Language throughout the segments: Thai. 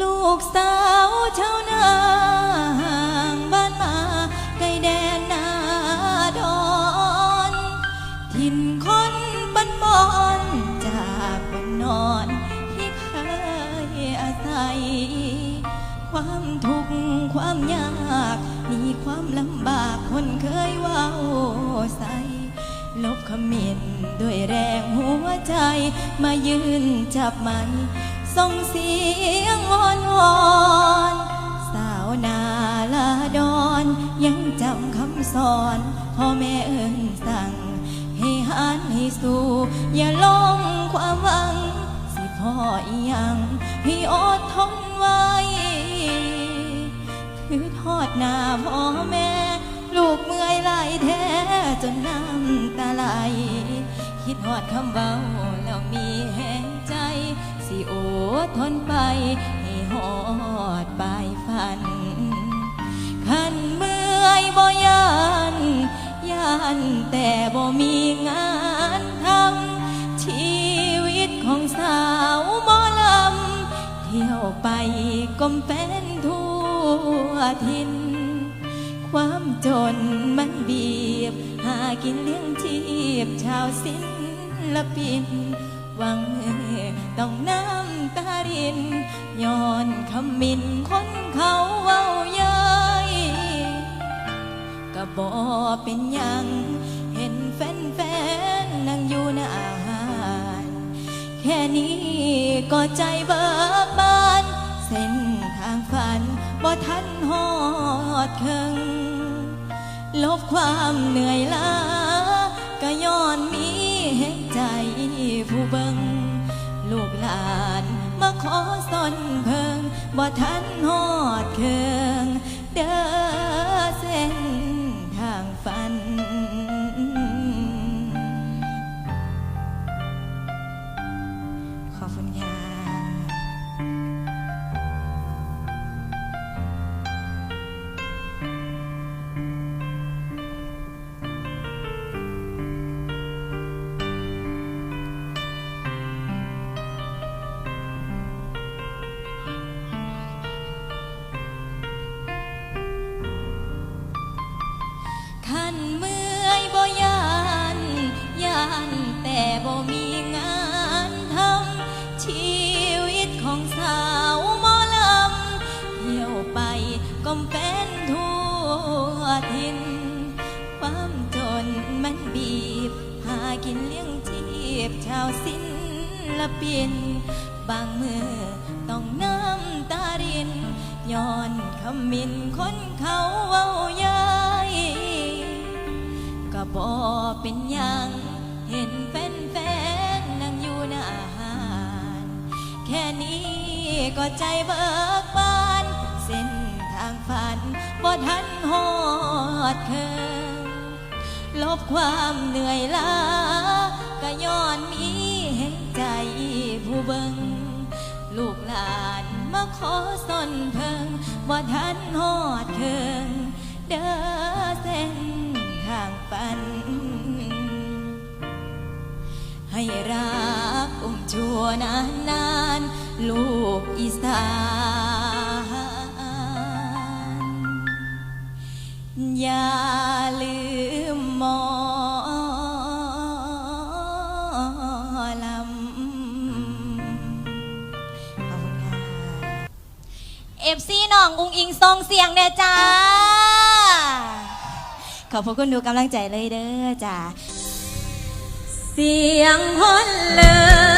ลูกสาว ลบคำเมนด้วยแรงหัวใจ มายืนจับมันส่งเสียงวอนวอนสาวนาลาดอนยังจำคำสอนพ่อแม่เอิญสั่ง ให้หันให้สู้อย่าลงความหวัง สิพ่ออียังให้อดทนไว้คือทอดหน้าพ่อแม่ แท้จนน้ำตาไหล คิดหอดคำเบาแล้วมีแห่งใจ สิโอทนไป ให้หอดปลายฝัน ขันเมื่อยบ่ยันยันแต่บ่มีงานทำชีวิตของสาวหมอลำ เที่ยวไปกลมเป็นทั่วทิน ความจนมันบีบ หากินเลี้ยงชีพชาวศิลปิน หวังต้องน้ำตารินย้อนคำมินคนเขาเว้าเย้ยก็บอเป็นยังเห็นแฟนๆนั่งอยู่หน้าอาหารแค่นี้ก็ใจเบิกบานเส้น บ่ทันหอดเคิงลบความเหนื่อยล้าก็ย้อนมีเหตุใจผู้เบิงลูกหลานมาขอสนเพิงบ่ทันหอดเคิงเด้อเส้น บ่มีงานทำชีวิตของสาวหมอลำเที่ยวไปก็เป็นทั่วทินความจนมันบีบ หากินเลี้ยงชีพชาวศิลปิน บางมือต้องน้ำตารินย้อนคำมินคนเขาเว้าเย้ยก็บอเป็นหยัง ก็ใจเบิกบาน เส้นทางฝันบ่ทันหอดเคิงลบความเหนื่อยล้าก็ย้อนมีแห่งใจผู้เบิงลูกหลานมาขอสนเพิงบ่ทันหอดเคิงเด้อเส้นทางฝัน ให้รักอุ้มชัวนานนาน ลูกอีสานอย่าลืมหมอลำขอบคุณค่ะเอฟซีน้องอุงอิงทรงเสียงเด้อจ้า ขอบพระคุณดูกำลังใจเลยเด้อจ้า เสียงฮอนเลย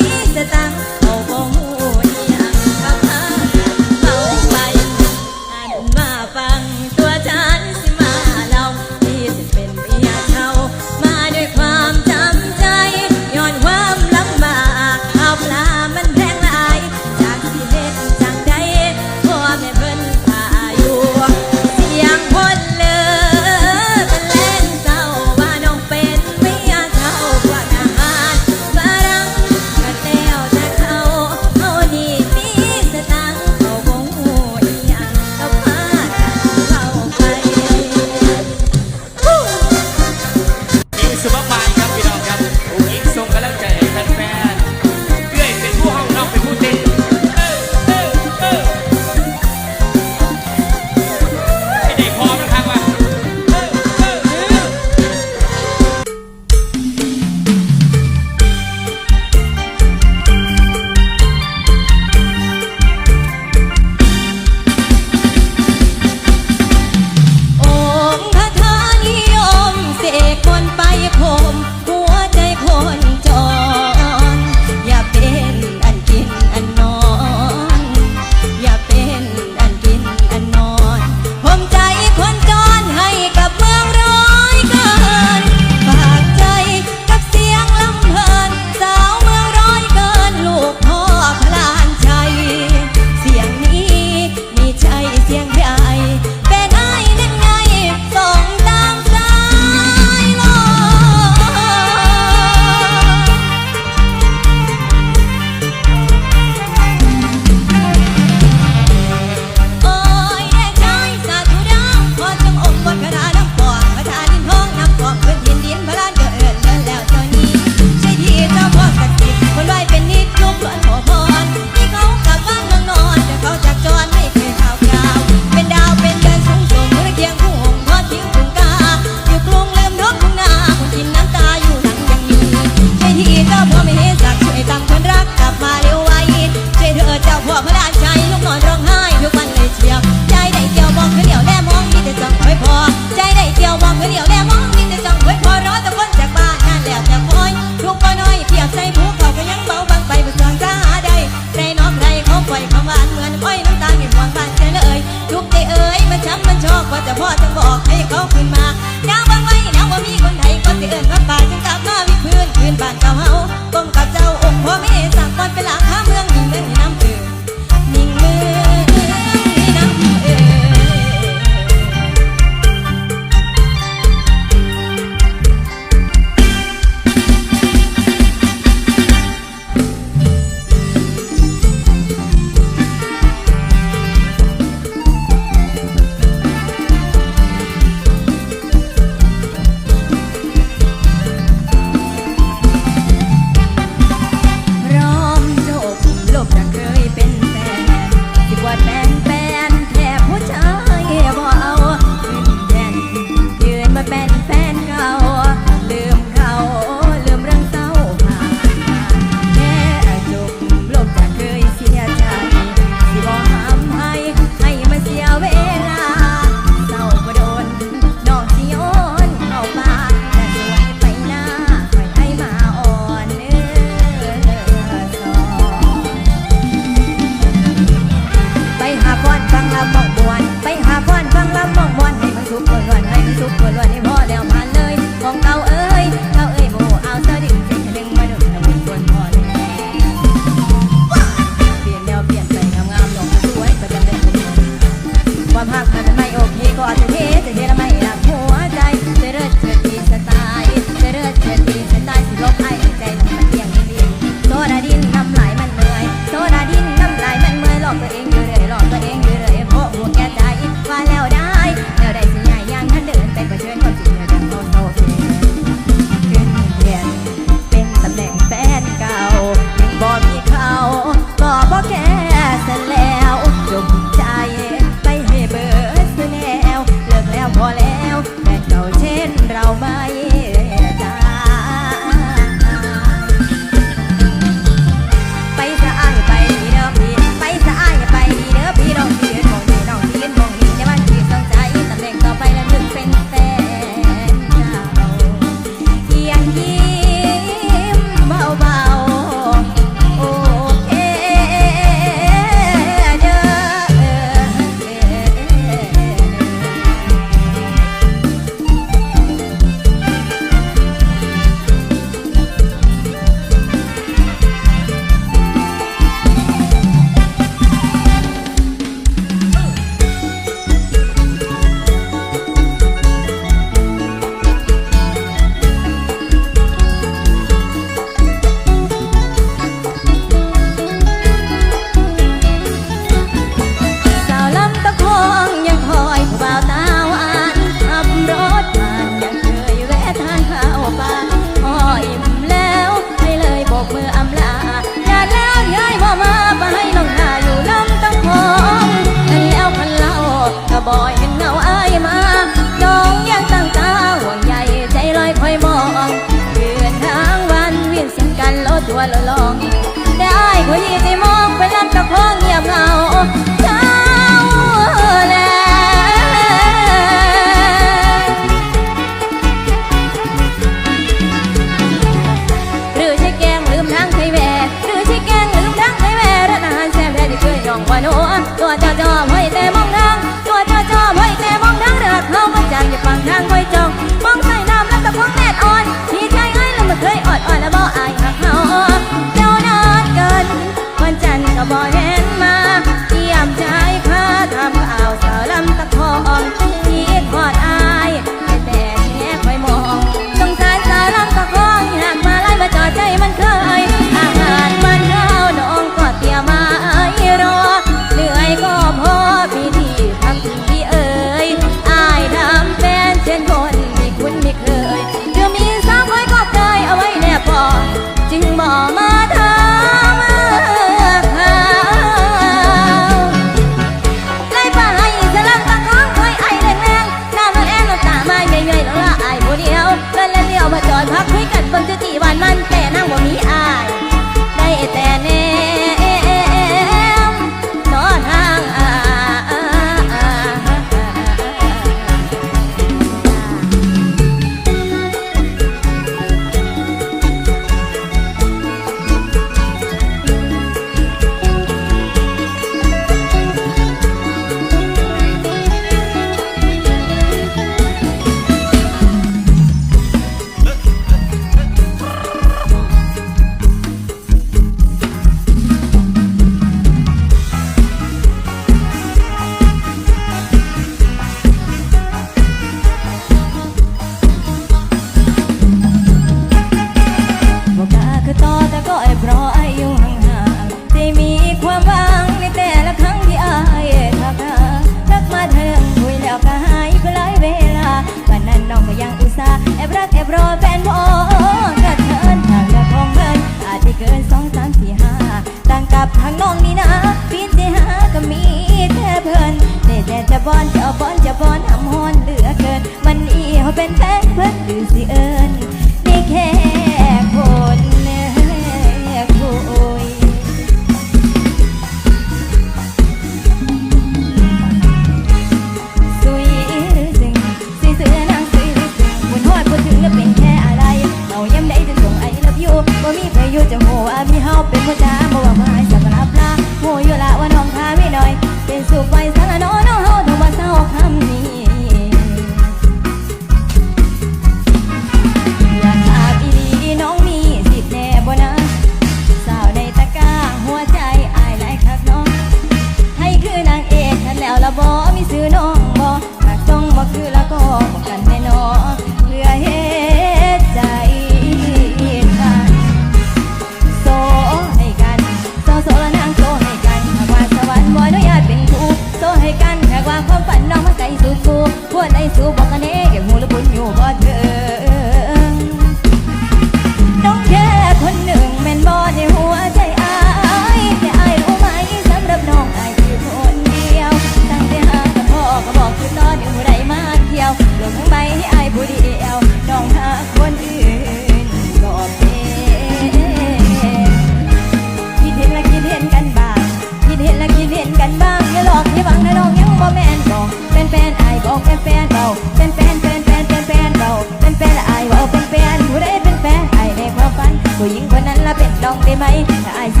买意爱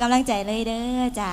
กำลังใจเลยเด้อจ้า